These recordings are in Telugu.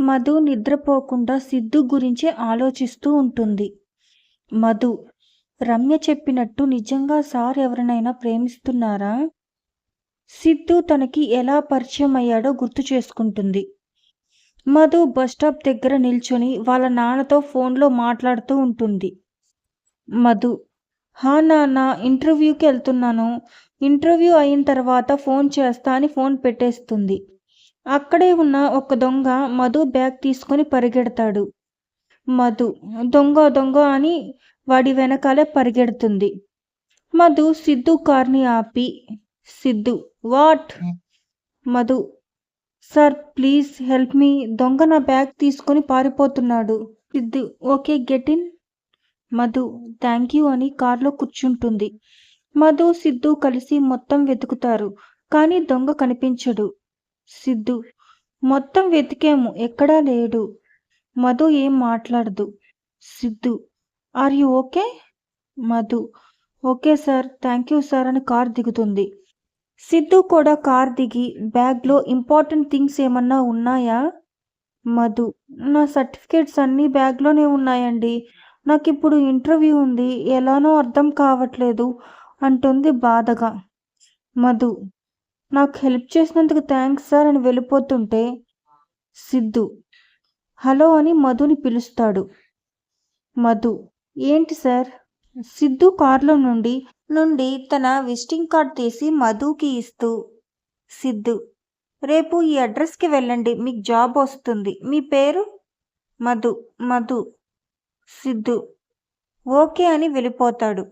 మధు నిద్రపోకుండా సిద్ధు గురించే ఆలోచిస్తూ ఉంటుంది. మధు రమ్య చెప్పినట్టు నిజంగా సార్ ఎవరినైనా ప్రేమిస్తున్నారా? సిద్ధు తనకి ఎలా పరిచయం అయ్యాడో గుర్తు చేసుకుంటుంది. మధు బస్టాప్ దగ్గర నిల్చొని వాళ్ళ నాన్నతో ఫోన్లో మాట్లాడుతూ ఉంటుంది. మధు హా నాన్న ఇంటర్వ్యూకి వెళ్తున్నాను. ఇంటర్వ్యూ అయిన తర్వాత ఫోన్ చేస్తా అని ఫోన్ పెట్టేస్తుంది. అక్కడే ఉన్న ఒక దొంగ మధు బ్యాగ్ తీసుకొని పరిగెడతాడు. మధు దొంగ దొంగ అని వాడి వెనకాలే పరిగెడుతుంది. మధు సిద్ధు కార్ని ఆపి Siddhu what? Madhu sir please help me. దొంగ నా బ్యాగ్ తీసుకొని పారిపోతున్నాడు. Siddhu okay get in. Madhu thank you అని కార్లో కూర్చుంటుంది. మధు సిద్ధు కలిసి మొత్తం వెతుకుతారు కానీ దొంగ కనిపించడు. సిద్ధు. మొత్తం వెతికాము ఎక్కడా లేడు. మధు ఏం మాట్లాడదు. Siddhu are you okay? Madhu okay sir thank you sir అని కార్ దిగుతుంది. సిద్ధు కూడా కార్ దిగి బ్యాగ్లో ఇంపార్టెంట్ థింగ్స్ ఏమన్నా ఉన్నాయా? మధు నా సర్టిఫికేట్స్ అన్నీ బ్యాగ్లోనే ఉన్నాయండి. నాకు ఇప్పుడు ఇంటర్వ్యూ ఉంది ఎలానో అర్థం కావట్లేదు అంటుంది బాధగా. మధు నాకు హెల్ప్ చేసినందుకు థ్యాంక్స్ సార్ అని వెళ్ళిపోతుంటే సిద్ధు హలో అని మధుని పిలుస్తాడు. మధు ఏంటి సార్? సిద్ధు కార్లో నుండి నుండి తన విజిటింగ్ కార్డ్ తీసి మధుకి ఇస్తూ. సిద్ధు రేపు ఈ అడ్రస్కి వెళ్ళండి మీకు జాబ్ వస్తుంది. మీ పేరు? మధు మధు. సిద్ధు ఓకే అని వెళ్ళిపోతాడు.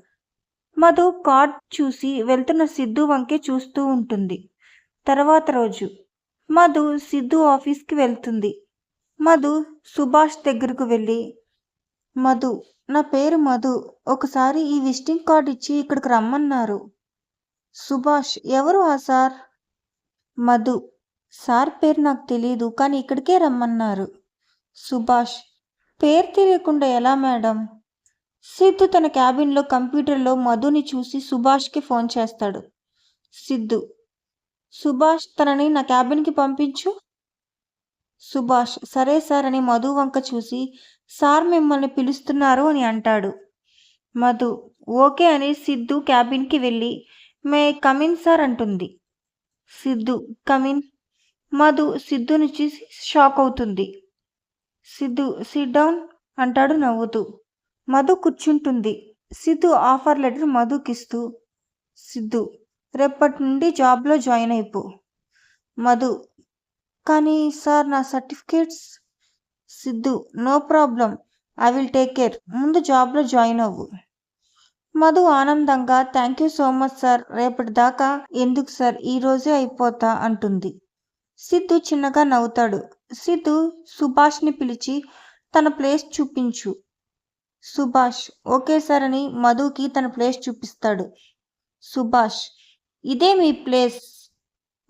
మధు కార్డ్ చూసి వెళ్తున్న సిద్ధు వంకే చూస్తూ ఉంటుంది. తర్వాత రోజు. మధు సిద్ధు ఆఫీస్కి వెళ్తుంది. మధు సుభాష్ దగ్గరకు వెళ్ళి మధు నా పేరు మధు. ఒకసారి ఈ విజిటింగ్ కార్డ్ ఇచ్చి ఇక్కడికి రమ్మన్నారు. సుభాష్ ఎవరు ఆ సార్? మధు సార్ పేరు నాకు తెలియదు కానీ ఇక్కడికే రమ్మన్నారు. సుభాష్ పేరు తెలియకుండా ఎలా మేడం? సిద్ధు తన క్యాబిన్లో కంప్యూటర్లో మధుని చూసి సుభాష్కి ఫోన్ చేస్తాడు. సిద్ధు సుభాష్ తనని నా క్యాబిన్కి పంపించు. సుభాష్ సరే సార్ అని మధు వంక చూసి సార్ మిమ్మల్ని పిలుస్తున్నారు అని అంటాడు. మధు ఓకే అని సిద్ధు క్యాబిన్కి వెళ్ళి మే కమిన్ సార్ అంటుంది. సిద్ధు కమిన్ మధు సిద్ధుని చూసి షాక్ అవుతుంది. సిద్ధు సిట్ డౌన్ అంటాడు నవ్వుతూ. మధు కూర్చుంటుంది. సిద్ధు ఆఫర్ లెటర్ మధుకిస్తూ సిద్ధు రేపటి నుండి జాబ్లో జాయిన్ అయిపో. మధు కానీ సార్ నా certificates Siddhu no problem. I will take care. ముందు జాబ్లో జాయిన్ అవ్వు మధు ఆనందంగా thank you so much sir. రేపటి దాకా ఎందుకు సార్? ఈరోజే అయిపోతా అంటుంది. సిద్ధు చిన్నగా నవ్వుతాడు. సిద్ధు సుభాష్ని పిలిచి తన ప్లేస్ చూపించు. సుభాష్ ఓకే సార్ అని మధుకి తన ప్లేస్ చూపిస్తాడు. సుభాష్ ఇదే మీ ప్లేస్?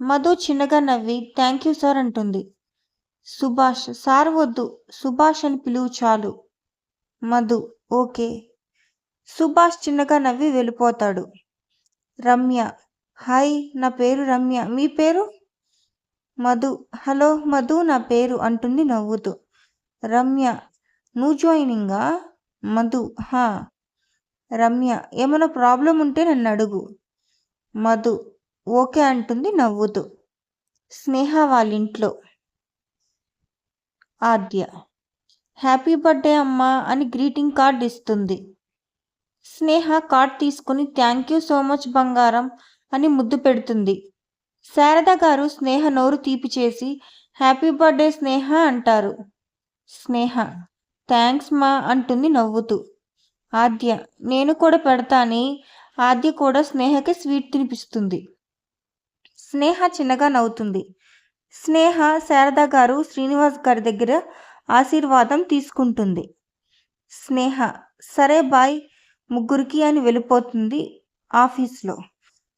మధు చిన్నగా నవ్వి థ్యాంక్ యూ సార్ అంటుంది. సుభాష్ సార్ వద్దు సుభాష్ అని పిలువు చాలు. మధు ఓకే. సుభాష్ చిన్నగా నవ్వి వెళ్ళిపోతాడు. రమ్య హాయ్ నా పేరు రమ్య మీ పేరు? మధు హలో మధు నా పేరు అంటుంది నవ్వుతూ. రమ్య నువ్వు జాయినింగా మధు హా రమ్య ఏమైనా ప్రాబ్లం ఉంటే నన్ను అడుగు. మధు ఓకే అంటుంది నవ్వుతూ. స్నేహ వాళ్ళ ఇంట్లో ఆద్య హ్యాపీ బర్త్డే అమ్మా అని గ్రీటింగ్ కార్డ్ ఇస్తుంది. స్నేహ కార్డ్ తీసుకుని థ్యాంక్ యూ సో మచ్ బంగారం అని ముద్దు పెడుతుంది. శారద గారు స్నేహ నోరు తీపి చేసి హ్యాపీ బర్త్డే స్నేహ అంటారు. స్నేహ థ్యాంక్స్ మా అంటుంది నవ్వుతూ. ఆద్య నేను కూడా పెడతాని. ఆద్య కూడా స్నేహకి స్వీట్ తినిపిస్తుంది. స్నేహ చిన్నగా నవ్వుతుంది. స్నేహ శారద గారు శ్రీనివాస్ గారి దగ్గర ఆశీర్వాదం తీసుకుంటుంది. స్నేహ సరే బాయ్ ముగ్గురికి అని వెళ్ళిపోతుంది ఆఫీస్లో.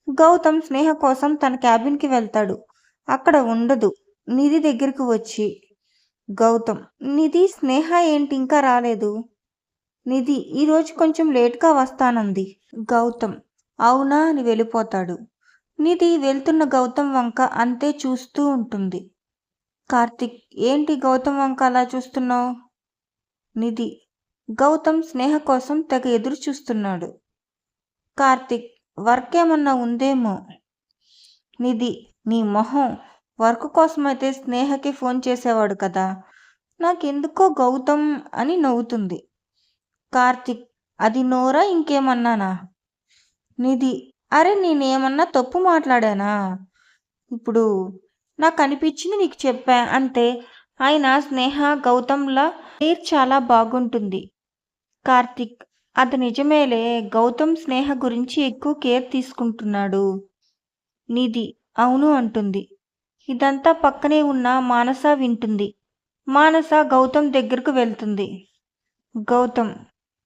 గౌతమ్ స్నేహ కోసం తన క్యాబిన్కి వెళ్తాడు. అక్కడ ఉండదు. నిధి దగ్గరికి వచ్చి గౌతమ్ నిధి స్నేహ ఏంటి? ఇంకా రాలేదు. నిధి ఈరోజు కొంచెం లేట్గా వస్తానంది. గౌతమ్ అవునా అని వెళ్ళిపోతాడు. నిధి వెళ్తున్న గౌతమ్ వంక అంతే చూస్తూ ఉంటుంది. కార్తిక్ ఏంటి గౌతమ్ వంక అలా చూస్తున్నావు? నిధి గౌతమ్ స్నేహ కోసం తెగ ఎదురు చూస్తున్నాడు. కార్తిక్ వర్క్ ఏమన్నా ఉందేమో? నిధి నీ మొహం వర్క్ కోసమైతే స్నేహకి ఫోన్ చేసేవాడు కదా. నాకెందుకో గౌతమ్ అని నవ్వుతుంది. కార్తిక్ అది నోరా ఇంకేమన్నానా? నిధి అరే నేనేమన్నా తప్పు మాట్లాడానా? ఇప్పుడు నాకు అనిపించింది నీకు చెప్పా అంటే ఆయన స్నేహ గౌతమ్లా పేరు చాలా బాగుంటుంది. కార్తిక్ అది నిజమేలే గౌతమ్ స్నేహ గురించి ఎక్కువ కేర్ తీసుకుంటున్నాడు. నిధి అవును అంటుంది. ఇదంతా పక్కనే ఉన్న మానస వింటుంది. మానస గౌతమ్ దగ్గరకు వెళ్తుంది. గౌతమ్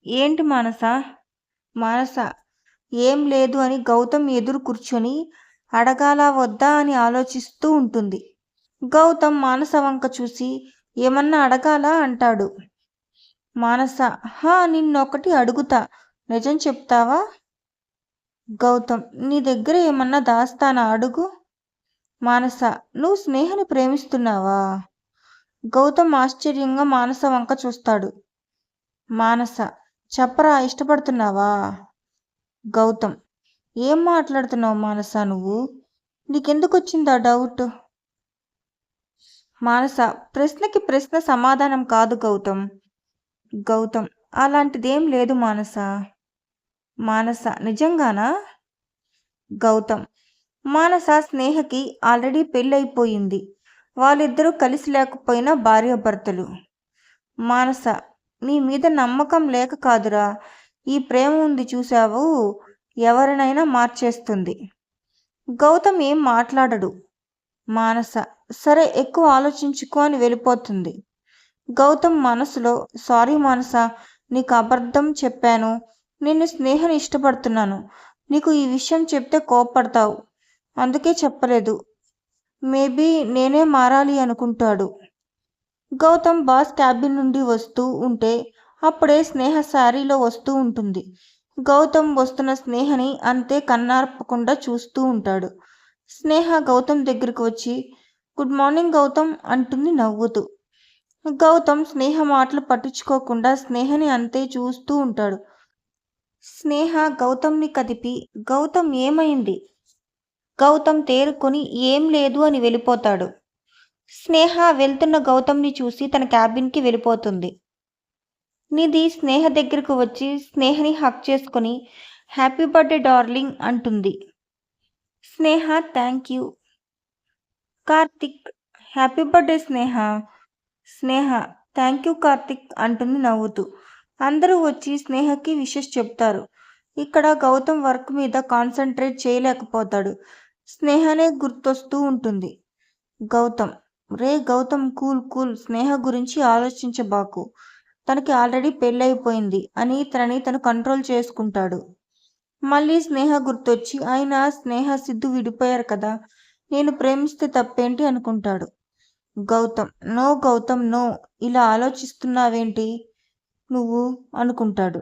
ఏంటి మానస? మానస ఏం లేదు అని గౌతమ్ ఎదురు కూర్చొని అడగాల వద్దా అని ఆలోచిస్తూ ఉంటుంది. గౌతమ్ మానస వంక చూసి ఏమన్నా అడగాలా అంటాడు. మానస హా నిన్నొకటి అడుగుతా. నిజం చెప్తావా? గౌతమ్ నీ దగ్గర ఏమన్నా దాస్తానా అడుగు? మానస నువ్వు స్నేహని ప్రేమిస్తున్నావా? గౌతమ్ ఆశ్చర్యంగా మానస వంక చూస్తాడు. మానస చెప్పరా ఇష్టపడుతున్నావా? గౌతమ్ ఏం మాట్లాడుతున్నావు మానస నువ్వు? నీకెందుకు వచ్చిందా ఆ డౌట్? మానస ప్రశ్నకి ప్రశ్న సమాధానం కాదు గౌతమ్. గౌతమ్ అలాంటిదేం లేదు మానస. మానస నిజంగానా? గౌతమ్ మానస స్నేహకి ఆల్రెడీ పెళ్ళైపోయింది వాళ్ళిద్దరూ కలిసి లేకపోయినా భార్యాభర్తలు. మానస నీ మీద నమ్మకం లేక కాదురా. ఈ ప్రేమ ఉంది చూసావు ఎవరినైనా మార్చేస్తుంది. గౌతమ్ ఏం మాట్లాడడు. మానస సరే ఎక్కువ ఆలోచించుకో అని వెళ్ళిపోతుంది. గౌతమ్ మనసులో సారీ మానస నీకు అబద్ధం చెప్పాను. నిన్ను స్నేహని ఇష్టపడుతున్నాను. నీకు ఈ విషయం చెప్తే కోపడతావు అందుకే చెప్పలేదు. మేబీ నేనే మారాలి అనుకుంటాడు. గౌతమ్ బాస్ క్యాబిన్ నుండి వస్తూ ఉంటే అప్పుడే స్నేహ శారీలో వస్తూ ఉంటుంది. గౌతమ్ వస్తున్న స్నేహని అంతే కన్నార్పకుండా చూస్తూ ఉంటాడు. స్నేహ గౌతమ్ దగ్గరికి వచ్చి గుడ్ మార్నింగ్ గౌతమ్ అంటుంది నవ్వుతూ. గౌతమ్ స్నేహ మాటలు పట్టించుకోకుండా స్నేహని అంతే చూస్తూ ఉంటాడు. స్నేహ గౌతమ్ని కదిపి గౌతమ్ ఏమైంది? గౌతమ్ తేరుకొని ఏం లేదు అని వెళ్ళిపోతాడు. స్నేహ వెళ్తున్న గౌతమ్ని చూసి తన క్యాబిన్కి వెళ్ళిపోతుంది. నిధి స్నేహ దగ్గరకు వచ్చి స్నేహని హక్ చేసుకొని హ్యాపీ బర్త్డే డార్లింగ్ అంటుంది. Sneha thank you. Karthik happy birthday Sneha. Sneha thank you Karthik అంటుంది నవ్వుతూ. అందరూ వచ్చి స్నేహకి విషెస్ చెప్తారు. ఇక్కడ గౌతమ్ వర్క్ మీద కాన్సన్ట్రేట్ చేయలేకపోతాడు. స్నేహనే గుర్తొస్తూ ఉంటుంది. గౌతమ్ రే గౌతమ్ కూల్ కూల్ స్నేహ గురించి ఆలోచించబాకు. తనకి ఆల్రెడీ పెళ్ళైపోయింది అని తనని తను కంట్రోల్ చేసుకుంటాడు. మళ్ళీ స్నేహ గుర్తొచ్చి ఆయన స్నేహ సిద్ధు విడిపోయారు కదా నేను ప్రేమిస్తే తప్పేంటి అనుకుంటాడు. గౌతమ్ నో గౌతమ్ నో ఇలా ఆలోచిస్తున్నావేంటి నువ్వు? అనుకుంటాడు.